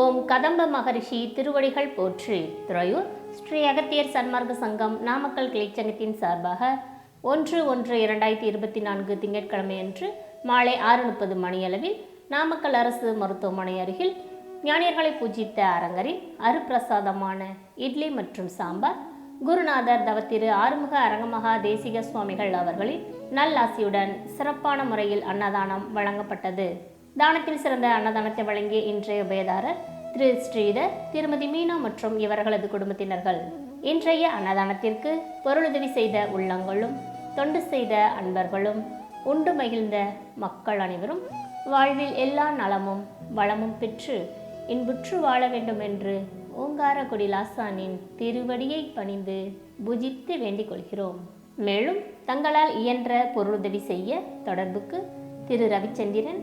ஓம் கதம்ப மகரிஷி திருவடிகள் போற்றி. துறையூர் ஸ்ரீ அகத்தியர் சன்மார்க்க சங்கம் நாமக்கல் கிளைச்சங்கத்தின் சார்பாக ஒன்று ஒன்று இரண்டாயிரத்தி இருபத்தி நான்கு திங்கட்கிழமையன்று மாலை ஆறு முப்பது மணியளவில் நாமக்கல் அரசு மருத்துவமனை அருகில் ஞானியர்களை பூஜித்த அரங்கரின் அருப்பிரசாதமான இட்லி மற்றும் சாம்பார் குருநாதர் தவத்திரு ஆறுமுக அரங்கமகா தேசிக சுவாமிகள் அவர்களின் நல்லாசியுடன் சிறப்பான முறையில் அன்னதானம் வழங்கப்பட்டது. தானத்தில் சிறந்த அன்னதானத்தை வழங்கிய இன்றைய உபயதாரர் திரு ஸ்ரீதர் திருமதி மீனா மற்றும் இவர்களது குடும்பத்தினர்கள். இன்றைய அன்னதானத்திற்கு பொருளுதவி செய்த உள்ளங்களும் தொண்டு செய்த அன்பர்களும் உண்டு மகிழ்ந்த மக்கள் அனைவரும் வாழ்வில் எல்லா நலமும் வளமும் பெற்று இன்புற்று வாழ வேண்டும் என்று ஓங்காரகுடி லாசானின் திருவடியை பணிந்து புஜித்து வேண்டிக் கொள்கிறோம். மேலும் தங்களால் இயன்ற பொருளுதவி செய்ய தொடர்புக்கு திரு ரவிச்சந்திரன்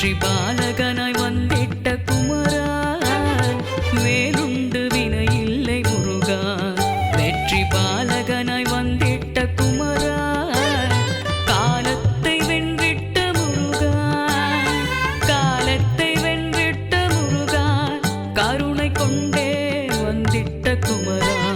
வெற்றி பாலகனாய் வந்திட்ட குமரா. மேலுந்து வினை இல்லை முருகா. வெற்றி பாலகனாய் வந்திட்ட குமரா. காலத்தை வென்றிட்ட முருகா. காலத்தை வென்றிட்ட முருகா. கருணை கொண்டே வந்திட்ட குமரா.